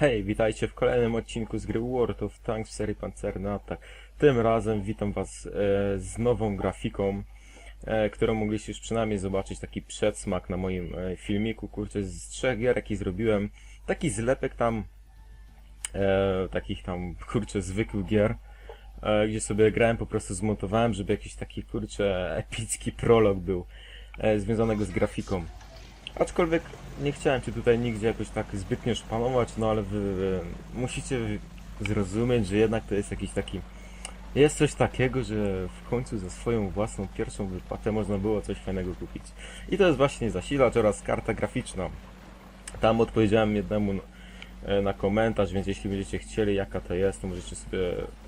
Hej, witajcie w kolejnym odcinku z gry World of Tanks w serii Pancerny. Tym razem witam was e, z nową grafiką, e, którą mogliście już przynajmniej zobaczyć taki przedsmak na moim e, filmiku, kurczę, z trzech gier, jaki zrobiłem. Taki zlepek tam, e, takich tam, kurczę, zwykłych gier, e, gdzie sobie grałem, po prostu zmontowałem, żeby jakiś taki, kurczę, epicki prolog był, e, związanego z grafiką. Aczkolwiek nie chciałem się tutaj nigdzie jakoś tak zbytnio szpanować, no ale wy, wy musicie zrozumieć, że jednak to jest jakiś taki... Jest coś takiego, że w końcu za swoją własną pierwszą wypłatę można było coś fajnego kupić. I to jest właśnie zasilacz oraz karta graficzna. Tam odpowiedziałem jednemu e, na komentarz, więc jeśli będziecie chcieli jaka to jest, to możecie sobie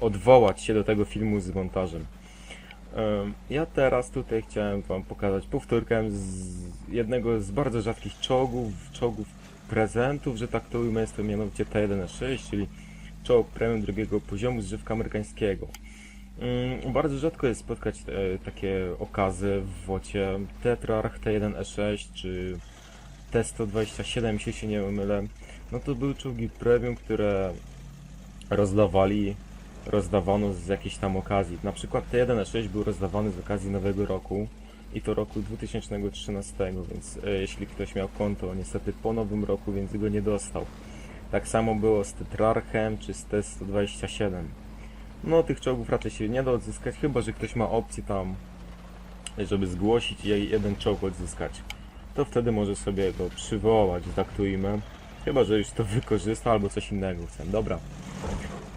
odwołać się do tego filmu z montażem. Ja teraz tutaj chciałem Wam pokazać powtórkę z jednego z bardzo rzadkich czołgów, czołgów prezentów, że tak to ujmę, jest to mianowicie T1-6, czyli czołg premium drugiego poziomu z żywka amerykańskiego. Mm, Bardzo rzadko jest spotkać e, takie okazy w wocie Tetrarch T1E6 czy T127, jeśli się nie mylę. No to były czołgi premium, które rozdawali rozdawano z jakiejś tam okazji. Na przykład T1.6 był rozdawany z okazji Nowego Roku i to roku 2013, więc e, jeśli ktoś miał konto niestety po Nowym Roku, więc go nie dostał. Tak samo było z Tetrarchem czy z T127. No tych czołgów raczej się nie da odzyskać, chyba że ktoś ma opcję tam, żeby zgłosić i jeden czołg odzyskać. To wtedy może sobie go przywołać, ujmę. Chyba, że już to wykorzysta albo coś innego chcę. Dobra.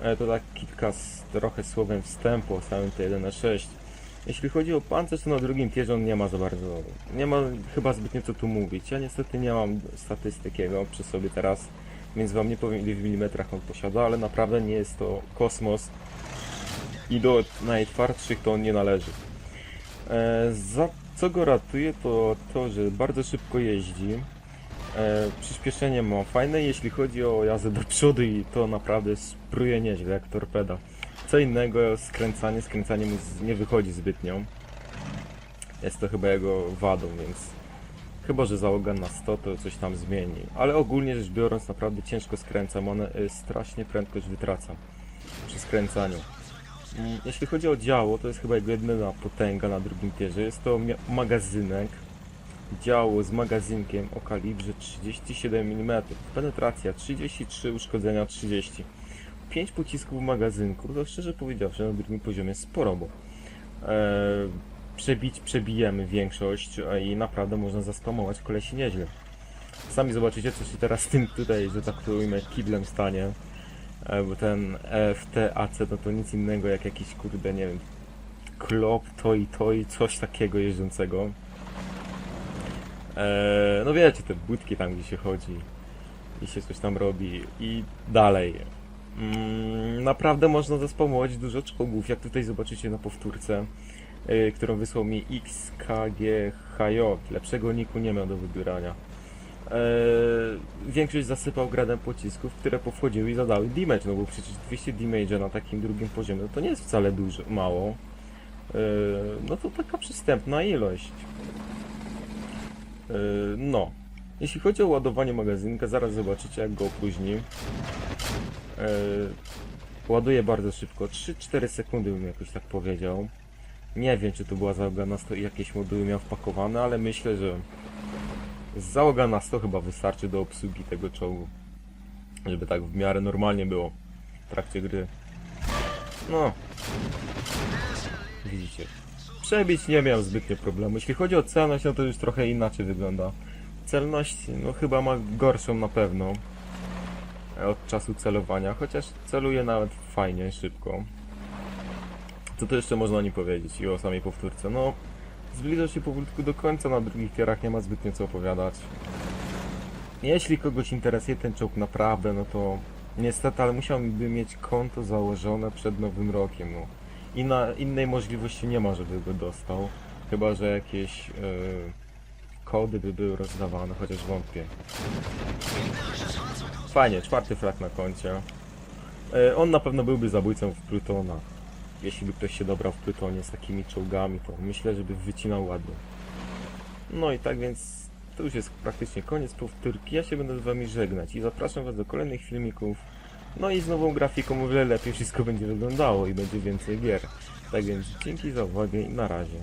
E, To tak kilka trochę słowem wstępu o samym T1.6. Jeśli chodzi o pancerz, to na drugim tierze on nie ma za bardzo, nie ma chyba zbytnio co tu mówić. Ja niestety nie mam statystyk jego przy sobie teraz, więc wam nie powiem ile w milimetrach on posiada, ale naprawdę nie jest to kosmos i do najtwardszych to on nie należy. E, za co go ratuje to to, że bardzo szybko jeździ, E, przyspieszenie ma fajne, jeśli chodzi o jazdę do przodu i to naprawdę spruje nieźle jak torpeda. Co innego skręcanie, skręcanie mu nie wychodzi zbytnio. Jest to chyba jego wadą, więc chyba, że załoga na 100 to coś tam zmieni. Ale ogólnie rzecz biorąc naprawdę ciężko skręcam, one y, strasznie prędkość wytraca przy skręcaniu. Mm, Jeśli chodzi o działo, to jest chyba jego jedyna potęga na drugim tierze. Jest to magazynek, działo z magazynkiem o kalibrze 37 mm. Penetracja 33, uszkodzenia 30. 5 pocisków w magazynku, to szczerze powiedziawszy na drugim poziomie sporo, bo e, przebić przebijemy większość i naprawdę można zaspamować kolesi nieźle. Sami zobaczycie co się teraz z tym tutaj, że tak to kiblem stanie. E, bo ten FTAC no to nic innego jak jakiś kurde, nie wiem, klop, to i to i coś takiego jeżdżącego. Eee, no wiecie, te budki tam gdzie się chodzi i się coś tam robi i dalej. Mm, naprawdę można zaspamować dużo czołgów, jak tutaj zobaczycie na powtórce, yy, którą wysłał mi XKGHJ. Lepszego niku nie miał do wybierania. Eee, większość zasypał gradem pocisków, które powchodziły i zadały damage, no bo przecież 200 damage'a na takim drugim poziomie, no to nie jest wcale dużo, mało. Eee, no to taka przystępna ilość. Yy, No, jeśli chodzi o ładowanie magazynka, zaraz zobaczycie jak go opóźni. Yy, Ładuje bardzo szybko, 3-4 sekundy bym jakoś tak powiedział. Nie wiem czy to była załoga na 100 i jakieś moduły miał wpakowane, ale myślę, że załoga na 100 chyba wystarczy do obsługi tego czołgu. Żeby tak w miarę normalnie było w trakcie gry. No. Widzicie. Przebić nie miał zbytnio problemu. Jeśli chodzi o celność, no to już trochę inaczej wygląda. Celność, no chyba ma gorszą na pewno e, od czasu celowania, chociaż celuje nawet fajnie, szybko. Co to jeszcze można o nim powiedzieć i o samej powtórce? No, zbliża się powolutku do końca, na drugich tierach nie ma zbytnio co opowiadać. Jeśli kogoś interesuje ten czołg naprawdę, no to niestety, ale musiałby mieć konto założone przed nowym rokiem, no. Innej możliwości nie ma, żeby go dostał. Chyba, że jakieś e, kody by były rozdawane, chociaż wątpię. Fajnie, czwarty flag na koncie. E, on na pewno byłby zabójcą w Plutona. Jeśli by ktoś się dobrał w Plutonie z takimi czołgami, to myślę, żeby wycinał ładnie. No i tak więc to już jest praktycznie koniec powtórki. Ja się będę z wami żegnać i zapraszam was do kolejnych filmików. No i z nową grafiką o wiele lepiej wszystko będzie wyglądało i będzie więcej gier. Tak więc dzięki za uwagę i na razie.